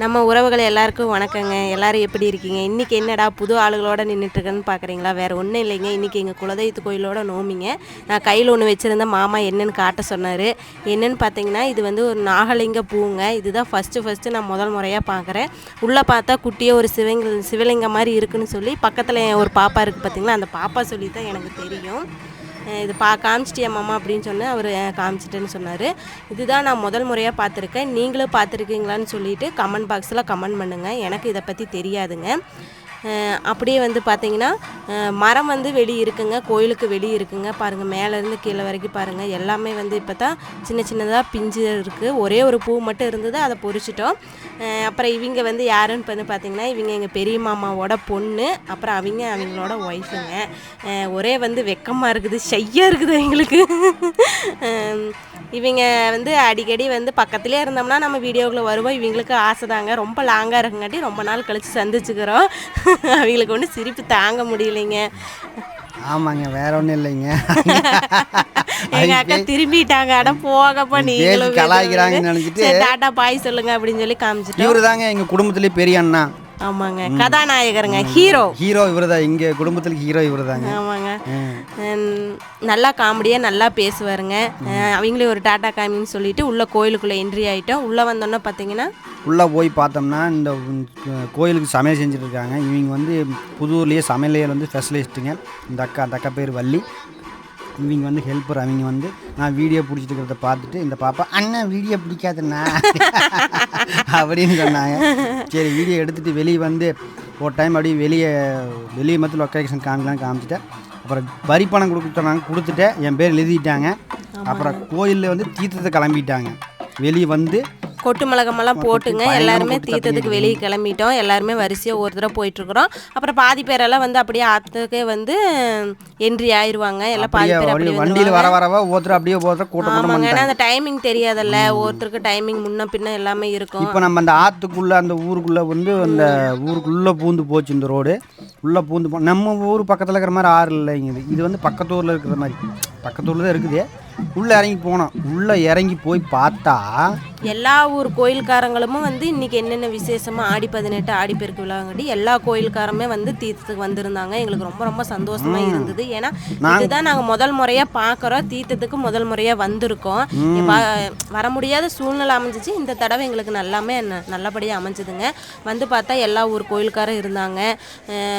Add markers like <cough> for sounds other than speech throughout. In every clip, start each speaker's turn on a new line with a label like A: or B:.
A: நம்ம உறவுகள் எல்லாருக்கும் வணக்கங்க. எல்லாரும் எப்படி இருக்கீங்க? இன்றைக்கி என்னடா புது ஆளுகளோட நின்றுட்டுருக்கேன்னு பார்க்குறீங்களா வேறு ஒன்றும் இல்லைங்க. இன்றைக்கி எங்கள் குலதெய்வத்து கோயிலோட நோமிங்க. நான் கையில் ஒன்று வச்சுருந்த மாமா என்னன்னு காட்ட சொன்னார். என்னென்னு பார்த்தீங்கன்னா இது வந்து ஒரு நாகலிங்க பூங்க. இதுதான் ஃபஸ்ட்டு ஃபஸ்ட்டு நான் முதல் முறையாக பார்க்குறேன் உள்ளே பார்த்தா குட்டியாக ஒரு சிவங்க சிவலிங்கம் மாதிரி இருக்குன்னு சொல்லி பக்கத்தில் ஒரு பாப்பா இருக்குது பார்த்தீங்களா அந்த பாப்பா சொல்லி தான் எனக்கு தெரியும். இது பா காமிச்சிட்டியா மாமா அப்படின்னு சொன்னேன் அவர் காமிச்சிட்டேன்னு சொன்னார். இதுதான் நான் முதல் முறையாக பார்த்துருக்கேன். நீங்களும் பார்த்துருக்கீங்களான்னு சொல்லிட்டு கமெண்ட் பாக்ஸில் கமெண்ட் பண்ணுங்கள் எனக்கு இதை பற்றி தெரியாதுங்க. அப்படியே வந்து பார்த்தீங்கன்னா மரம் வந்து வெளியே இருக்குங்க கோயிலுக்கு வெளியே இருக்குங்க. பாருங்கள் மேலேருந்து கீழே வரைக்கும் பாருங்கள் எல்லாமே வந்து இப்போ தான் சின்ன சின்னதாக பிஞ்சு இருக்குது ஒரே ஒரு பூ மட்டும் இருந்தது அதை பொறிச்சிட்டோம் அப்புறம் இவங்க வந்து யாருன்னு வந்து பார்த்தீங்கன்னா இவங்க எங்கள் பெரிய மாமாவோட பொண்ணு அப்புறம் அவங்க அவங்களோட ஒய்ஃபுங்க ஒரே வந்து வெக்கமாக இருக்குது ஷையாக இருக்குது எங்களுக்கு. இவங்க வந்து அடிக்கடி வந்து பக்கத்துலேயே இருந்தோம்னா நம்ம வீடியோக்குள்ளே வருவோம். இவங்களுக்கு ஆசை தாங்க. ரொம்ப லாங்காக இருக்குங்காட்டி ரொம்ப நாள் கழித்து சந்திச்சுக்கிறோம். அவங்களுக்கு ஒன்றும் சிரிப்பு தாங்க முடியலைங்க.
B: ஆமாங்க வேற ஒன்றும் இல்லைங்க.
A: எங்க அக்கா திரும்பிட்டாங்க. அட போகப்பா நீங்களும்
B: கலாய்க்கிறாங்கன்னு நினைச்சிட்டு
A: டாட்டா பாய் சொல்லுங்க அப்படின்னு சொல்லி காமிச்சிட்டோம்.
B: இவரு தாங்க எங்க குடும்பத்திலே பெரிய அண்ணா.
A: ஆமாங்க. கதாநாயகருங்க ஹீரோ.
B: ஹீரோ இவரு தான் இங்க குடும்பத்தில் ஹீரோ இவரு தாங்க
A: ஆமாங்க நல்லா காமெடியாக நல்லா பேசுவாருங்க. அவங்களே ஒரு டாட்டா காமின்னு சொல்லிட்டு உள்ள கோயிலுக்குள்ளே என்ட்ரி ஆகிட்டோம் உள்ளே வந்தோன்னே பார்த்தீங்கன்னா
B: உள்ளே போய் பார்த்தோம்னா இந்த கோயிலுக்கு சமையல் செஞ்சுட்டு இருக்காங்க. இவங்க வந்து புதூர்லேயே சமையலையில் வந்து ஸ்பெஷலிஸ்ட்டுங்க இந்த அக்கா அந்த அக்கா பேர் வள்ளி. இவங்க வந்து ஹெல்ப்பர் அவங்க வந்து நான் வீடியோ பிடிச்சிட்டு இருக்கிறத பார்த்துட்டு இந்த பாப்பா அண்ணன் வீடியோ பிடிக்காதுண்ணா. <laughs> அப்படின்னு சொன்னாங்க. சரி வீடியோ எடுத்துகிட்டு வெளியே வந்து ஒரு டைம் அப்படியே வெளியே வெளியே மட்டும் லொக்கேஷன் காமிக்கலாம் காமிச்சிட்டேன். அப்புறம் வரி பணம் கொடுக்க சொன்னாங்க கொடுத்துட்டேன். என் பேர் எழுதிட்டாங்க. அப்புறம் கோயிலில் வந்து தீர்த்தத்தை கிளம்பிட்டாங்க. வெளியே வந்து
A: கொட்டு மிளகமெல்லாம் போட்டுங்க. எல்லாருமே தீர்த்தத்துக்கு வெளியே கிளம்பிட்டோம். எல்லாருமே வரிசையாக ஒரு தடவை போயிட்டுருக்குறோம் அப்புறம் பாதி பேரெல்லாம் வந்து அப்படியே ஆற்றுக்கே வந்து என்ட்ரி ஆயிடுவாங்க எல்லாம் பாதி பேர்
B: அப்படியே வண்டியில் வர வரவா ஒருத்தர் அப்படியே ஒருத்தர் கூட்டம்
A: ஆமாங்க. ஏன்னா அந்த டைமிங் தெரியாதல்ல. ஒருத்தருக்கு டைமிங் முன்ன பின்ன எல்லாமே இருக்கும்.
B: இப்போ நம்ம அந்த ஆற்றுக்குள்ளே அந்த ஊருக்குள்ளே வந்து அந்த ஊருக்குள்ளே பூந்து போச்சு இந்த ரோடு. உள்ளே பூந்து போ நம்ம ஊர் பக்கத்தில் இருக்கிற மாதிரி ஆறு இல்லைங்க இது. இது வந்து பக்கத்து ஊரில் இருக்கிற மாதிரி. பக்கத்து ஊரில் தான் இருக்குது. உள்ளே இறங்கி போனோம். உள்ளே இறங்கி போய் பார்த்தா
A: எல்லா ஊர் கோயில்காரங்களும் வந்து இன்னைக்கு என்னென்ன விசேஷமா ஆடி பதினெட்டு ஆடி பெருக்கு விழாங்கட்டி எல்லா கோயில்காரமே வந்து தீர்த்தத்துக்கு வந்திருந்தாங்க. எங்களுக்கு ரொம்ப ரொம்ப சந்தோஷமா இருந்தது. ஏன்னா இதுதான் நாங்க முதல் முறையா பார்க்குறோம் தீர்த்தத்துக்கு முதல் முறையா வந்திருக்கோம். வர முடியாத சூழ்நிலை அமைஞ்சிச்சு. இந்த தடவை எங்களுக்கு நல்லாமே ந- நல்லபடியா அமைஞ்சதுங்க. வந்து பார்த்தா எல்லா ஊர் கோயில்காரும் இருந்தாங்க.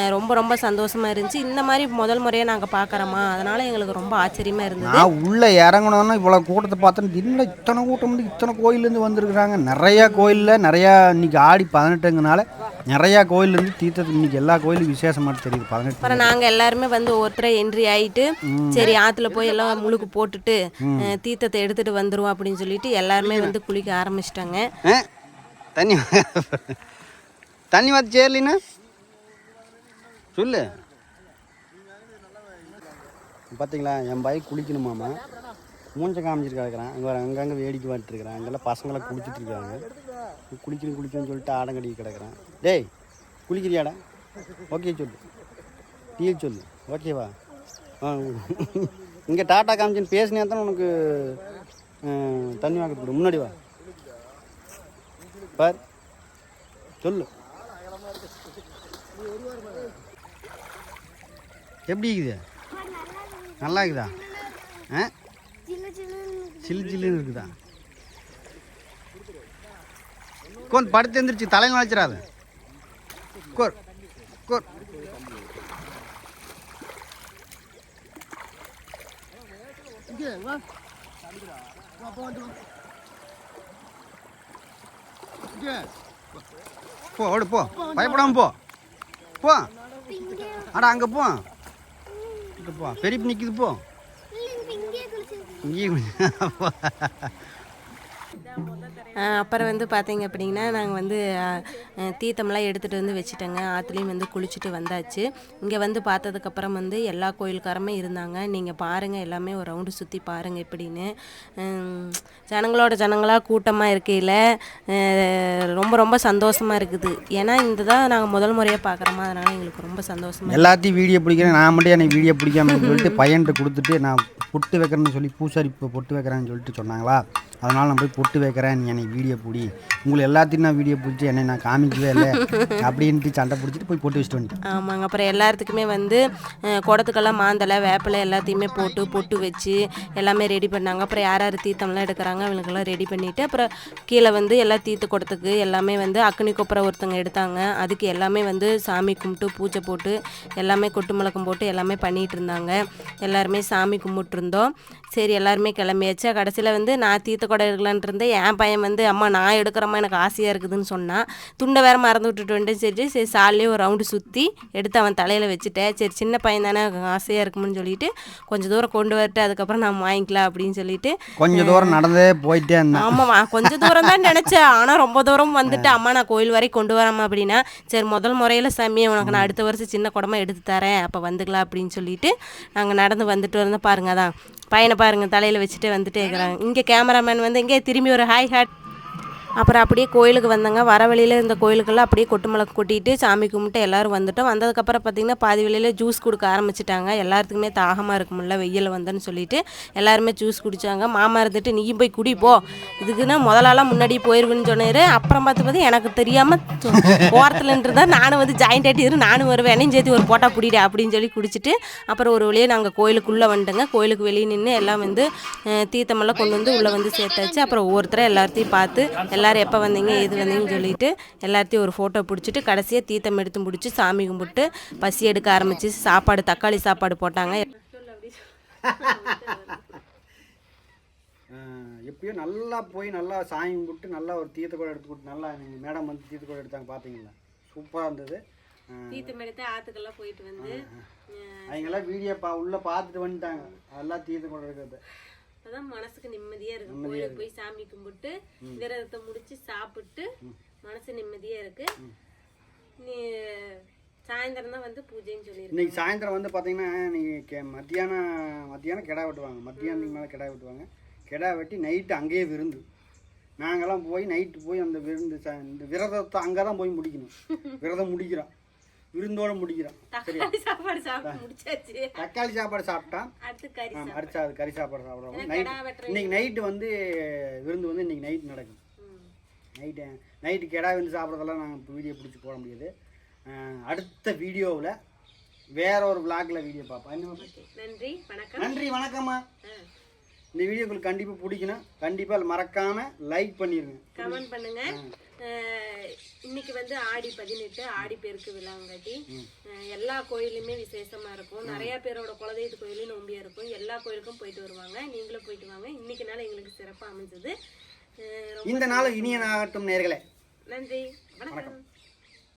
A: ரொம்ப ரொம்ப சந்தோஷமா இருந்துச்சு. இந்த மாதிரி முதல் முறையா நாங்க பார்க்குறோமா அதனால எங்களுக்கு ரொம்ப ஆச்சரியமா இருந்தது.
B: உள்ளே இறங்கணுன்னா இவ்வளோ கூட்டத்தை பார்த்தேன் இல்லை இத்தனை கூட்டம் வந்து இத்தனை கோயிலேருந்து வந்திருக்கிறாங்க? நிறையா கோயிலில் நிறையா இன்னைக்கு ஆடி பதினெட்டுங்கனால நிறையா கோயிலேருந்து தீர்த்தத்துக்கு இன்னைக்கு எல்லா கோயிலும் விசேஷமாக தெரியுது பதினெட்டு
A: அப்புறம் நாங்க எல்லாருமே வந்து ஒருத்தரை என்ட்ரி ஆயிட்டு சரி ஆத்துல போய் எல்லாம் முழுக்கு போட்டுட்டு தீர்த்தத்தை எடுத்துட்டு வந்துருவோம் அப்படின்னு சொல்லிட்டு எல்லாருமே வந்து குளிக்க ஆரம்பிச்சிட்டாங்க.
B: தண்ணி தண்ணி பார்த்து சேரலினா? சொல்லு. பார்த்தீங்களா என் பைக் குளிக்கணுமாமா மூஞ்ச காமிச்சிட்டு கிடக்குறான் அங்கே அங்கங்கே வேடிக்கை பார்த்துட்டு இருக்கிறான். அங்கெல்லாம் பசங்களை குளிச்சுட்டு இருக்காங்க. குளிக்கணும் குளிக்கணும்னு சொல்லிட்டு ஆடங்கடி கிடக்குறான். டேய் குளிக்கிறியாடா? ஓகே சொல்லு. டீ சொல்லு. ஓகேவா ஆ இங்கே டாட்டா காமிச்சின்னு பேசினே தான் உனக்கு தண்ணி வாங்க கொடு முன்னாடி வா. பார். சொல்லு. எப்படி இருக்குது? நல்லா இருக்குதா? ஆ? சில்லு சில்லுன்னு இருக்குதா? கோன் படுத்து எந்திரிச்சு தலையில் வச்சிடாத கோர் கோர். போ ஓடு போ. பயப்படாம போ. போ. அட அங்க போ. இங்க போ. பெரியப்பு நிக்குது போ. 你有
A: 钱不哈哈哈 அப்புறம் வந்து பார்த்தீங்க அப்படின்னா நாங்கள் வந்து அஹ், தீர்த்தம்லாம் எடுத்துகிட்டு வந்து வச்சுட்டோங்க. ஆற்றுலையும் வந்து குளிச்சுட்டு வந்தாச்சு. இங்கே வந்து பார்த்ததுக்கப்புறம் வந்து எல்லா கோயில்காரமே இருந்தாங்க. நீங்கள் பாருங்கள் எல்லாமே ஒரு ரவுண்டு சுற்றி பாருங்கள் எப்படின்னு ஜனங்களோட ஜனங்களாக கூட்டமாக இருக்கையில் ரொம்ப ரொம்ப சந்தோஷமாக இருக்குது. ஏன்னா இந்த தான் நாங்கள் முதல் முறையாக பார்க்குறோமா அதனால் எங்களுக்கு ரொம்ப சந்தோஷமாக
B: எல்லாத்தையும் வீடியோ பிடிக்கிறேன். நான் மட்டும் எனக்கு வீடியோ பிடிக்காம சொல்லிட்டு பையன்கிட்ட கொடுத்துட்டு நான் பொட்டு வைக்கிறேன்னு சொல்லி பூசாரி பொட்டு வைக்கிறேன்னு சொல்லிட்டு சொன்னாங்களா? அதனால் நான் போய் பொட்டு வைக்கிறேன் நீ என்னை வீடியோ பிடி. உங்களை எல்லாத்தையும் நான் வீடியோ பிடிச்சி என்னை நான் காமிக்கவே இல்லை. <laughs> அப்படின்ட்டு சண்டை பிடிச்சிட்டு போய் பொட்டு வச்சுட்டு வந்துட்டேன்.
A: ஆமாங்க. அப்புறம் எல்லாத்துக்குமே வந்து குடத்துக்கெல்லாம் மாந்தலை வேப்பிலை எல்லாத்தையுமே போட்டு பொட்டு வச்சு எல்லாமே ரெடி பண்ணாங்க. அப்புறம் யார் யார் தீர்த்தம்லாம் எடுக்கிறாங்க அவங்களுக்கெல்லாம் ரெடி பண்ணிவிட்டு அப்புறம் கீழே வந்து எல்லா தீர்த்த குடத்துக்கு எல்லாமே வந்து அக்னி கொப்பரை ஒருத்தங்க எடுத்தாங்க. அதுக்கு எல்லாமே வந்து சாமி கும்பிட்டு பூஜை போட்டு எல்லாமே கொட்டு முழக்கம் போட்டு எல்லாமே பண்ணிகிட்டு இருந்தாங்க. எல்லாருமே சாமி கும்பிட்டுருந்தோம். சரி எல்லாருமே கிளம்பியாச்சு. கடைசியில் வந்து நான் தீர்த்த குடம் எடுக்கலான்ட்டு இருந்தேன். என் பையன் வந்து அம்மா நான் எடுக்கிறம்மா எனக்கு ஆசையாக இருக்குதுன்னு சொன்னான் துண்டை வேற மறந்து விட்டுட்டு வந்துட்டு சரி சரி சாலையே ஒரு ரவுண்டு சுற்றி எடுத்து அவன் தலையில் வச்சுட்டேன். சரி சின்ன பையன் தானே ஆசையாக இருக்கும்னு சொல்லிட்டு கொஞ்சம் தூரம் கொண்டு வரட்டு அதுக்கப்புறம் நான் வாங்கிக்கலாம் அப்படின்னு சொல்லிட்டு
B: கொஞ்சம் தூரம் நடந்தே போயிட்டே இருந்தேன்.
A: ஆமாம்மா கொஞ்சம் தூரம் தான் நினச்சேன். ஆனால் ரொம்ப தூரம் வந்துட்டு அம்மா நான் கோயில் வரை கொண்டு வரேம்மா அப்படின்னா சரி முதல் முறையில் சாமியை உனக்கு நான் அடுத்த வருஷம் சின்ன குடமா எடுத்து தரேன் அப்போ வந்துக்கலாம் அப்படின்னு சொல்லிட்டு நாங்கள் நடந்து வந்துட்டு வந்தோம். பாருங்க அதான் பையனை பாருங்க தலையில் வச்சுட்டு வந்துட்டே இருக்கிறாங்க. இங்கே கேமராமேன் வந்து இங்கே திரும்பி ஒரு ஹாய் ஹாட் அப்புறம் அப்படியே கோயிலுக்கு வந்தாங்க. வர வழியில் இந்த கோயிலுக்கெல்லாம் அப்படியே கொட்டுமலக்கு கொட்டிட்டு சாமி கும்பிட்டு எல்லாரும் வந்துட்டோம். வந்ததுக்கப்புறம் பார்த்தீங்கன்னா பாதி வழியில் ஜூஸ் கொடுக்க ஆரம்பிச்சிட்டாங்க. எல்லாத்துக்குமே தாகமாக இருக்கும்ல வெயில் வந்தேன்னு சொல்லிட்டு எல்லாருமே ஜூஸ் குடித்தாங்க மாமா இருந்துட்டு நீயும் போய் குடிப்போ இதுக்குன்னா முதலாலாம் முன்னாடி போயிடுவேன்னு சொன்னார். அப்புறம் பார்த்து பார்த்து எனக்கு தெரியாமல் ஓரத்தில் நின்றுதா நானும் வந்து ஜாயிண்ட் ஆகிட்டு இரு நானும் வருவேன். என்னையும் சேர்த்து ஒரு போட்டா பிடிடா அப்படின்னு சொல்லி குடிச்சிட்டு அப்புறம் ஒரு வழியே நாங்கள் கோயிலுக்குள்ளே வந்துட்டோங்க. கோயிலுக்கு வெளியே நின்று எல்லாம் வந்து தீர்த்தமெல்லாம் கொண்டு வந்து உள்ளே வந்து சேர்த்தாச்சு. அப்புறம் ஒவ்வொருத்தரும் எல்லாத்தையும் பார்த்து எல்லாரும் எப்போ வந்தீங்க எது வந்தீங்கன்னு சொல்லிட்டு எல்லாத்தையும் ஒரு ஃபோட்டோ பிடிச்சிட்டு கடைசியாக தீர்த்தம் எடுத்து முடிச்சு சாமி கும்பிட்டு பசி எடுக்க ஆரம்பிச்சு சாப்பாடு தக்காளி சாப்பாடு போட்டாங்க.
B: எப்பயோ நல்லா போய் நல்லா சாமி கும்பிட்டு நல்லா ஒரு தீர்த்த கூட எடுத்து கொடுத்து நல்லா எங்கள் மேடம் வந்து தீர்த்த கூட எடுத்தாங்க பார்த்தீங்களா சூப்பராக இருந்தது.
A: தீர்த்தம் எடுத்து ஆற்றுக்கெல்லாம் போயிட்டு வந்து
B: அவங்கெல்லாம் வீடியோ பா உள்ளே பார்த்துட்டு வந்துட்டாங்க. அதெல்லாம் தீர்த்த கூட இருக்கிறது
A: அப்பதான் மனசுக்கு நிம்மதியா இருக்கு. கோயிலுக்கு போய் சாமி கும்பிட்டு விரதத்தை முடிச்சு சாப்பிட்டு மனசு நிம்மதியா இருக்கு. நீ சாயந்தரம் தான் வந்து பூஜைன்னு சொல்லியிருக்கேன்
B: இன்னைக்கு சாயந்தரம் வந்து பார்த்தீங்கன்னா நீங்கள் மத்தியானம் மத்தியானம் கிடா வெட்டுவாங்க. மத்தியானத்துக்கு மேலே கிடா வெட்டுவாங்க. கிடா வெட்டி நைட்டு அங்கேயே விருந்து. நாங்கெல்லாம் போய் நைட்டு போய் அந்த விருந்து இந்த விரதத்தை அங்கே தான் போய் முடிக்கணும். <laughs> விரதம் முடிக்கிறோம். விருந்தோட முடிக்கிறோம் சரியா?
A: தக்காளி சாப்பாடு சாப்பிட்டு முடிச்சாச்சு.
B: தக்காளி சாப்பாடு சாப்பிட்டா
A: அடுத்து கறி
B: அது கறி சாப்பாடு சாப்பிடுவோம்
A: கிடா
B: நைட் இன்னைக்கு நைட்டு வந்து விருந்து வந்து இன்னைக்கு நைட் நடக்கும். நைட்டு நைட்டு கிடா விருந்து சாப்பிட்றதெல்லாம் நாங்கள் வீடியோ பிடிச்சி போட முடியாது. அடுத்த வீடியோவில் வேற ஒரு vlogல வீடியோ பார்ப்போம். பார்ப்போம்?
A: நன்றி வணக்கம்.
B: நன்றி வணக்கம்மா. இந்த வீடியோ உங்களுக்கு கண்டிப்பாக பிடிக்கணும். கண்டிப்பாக மறக்காம லைக் பண்ணிடுங்க
A: கமெண்ட் பண்ணுங்க. அஹ், இன்னைக்கு வந்து ஆடி பதினெட்டு ஆடி பெருக்கு விழாங்காட்டி. எல்லா கோயிலுமே விசேஷமா இருக்கும். நிறைய பேரோட குலதெய்வ கோயிலும் நோம்பியா இருக்கும். எல்லா கோயிலுக்கும் போயிட்டு வருவாங்க. நீங்களும் போயிட்டு வாங்க. இன்னைக்கு நாள் எங்களுக்கு சிறப்பா அமைஞ்சது.
B: இந்த நாள் இனிய நாகட்டும் நேர்களே.
A: நன்றி. வணக்கம்.